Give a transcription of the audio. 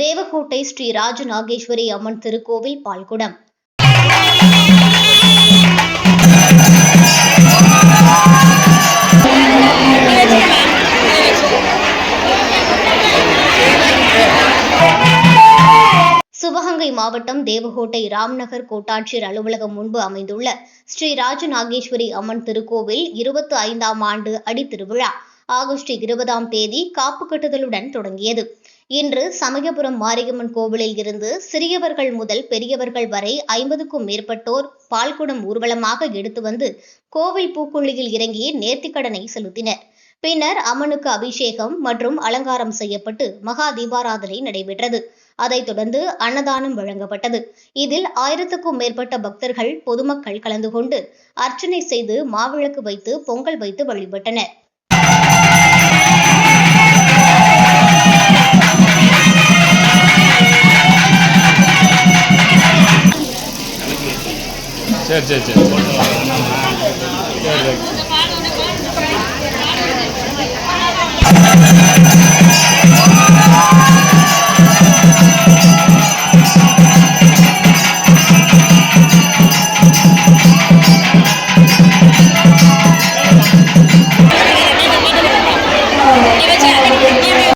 தேவக்கோட்டை ஸ்ரீ ராஜநாகேஸ்வரி அம்மன் திருக்கோவில் பால்குடம். சிவகங்கை மாவட்டம் தேவகோட்டை ராம்நகர் கோட்டாட்சியர் அலுவலகம் முன்பு அமைந்துள்ள ஸ்ரீ ராஜநாகேஸ்வரி அம்மன் திருக்கோவில் இருபத்தி ஐந்தாம் ஆண்டு அடித்திருவிழா. ஆகஸ்ட் இருபதாம் தேதி காப்பு கட்டுதலுடன் தொடங்கியது. இன்று சமயபுரம் மாரியம்மன் கோவிலில் இருந்து சிறியவர்கள் முதல் பெரியவர்கள் வரை ஐம்பதுக்கும் மேற்பட்டோர் பால்குடம் ஊர்வலமாக எடுத்து வந்து கோவில் பூக்குழியில் இறங்கி நேர்த்திக்கடனை செலுத்தினர். பின்னர் அம்மனுக்கு அபிஷேகம் மற்றும் அலங்காரம் செய்யப்பட்டு மகா தீபாராதனை நடைபெற்றது. அதைத் தொடர்ந்து அன்னதானம் வழங்கப்பட்டது. இதில் ஆயிரத்துக்கும் மேற்பட்ட பக்தர்கள் பொதுமக்கள் கலந்து கொண்டு அர்ச்சனை செய்து மாவிளக்கு வைத்து பொங்கல் வைத்து வழிபட்டனர். சரி சரி சரி. சரி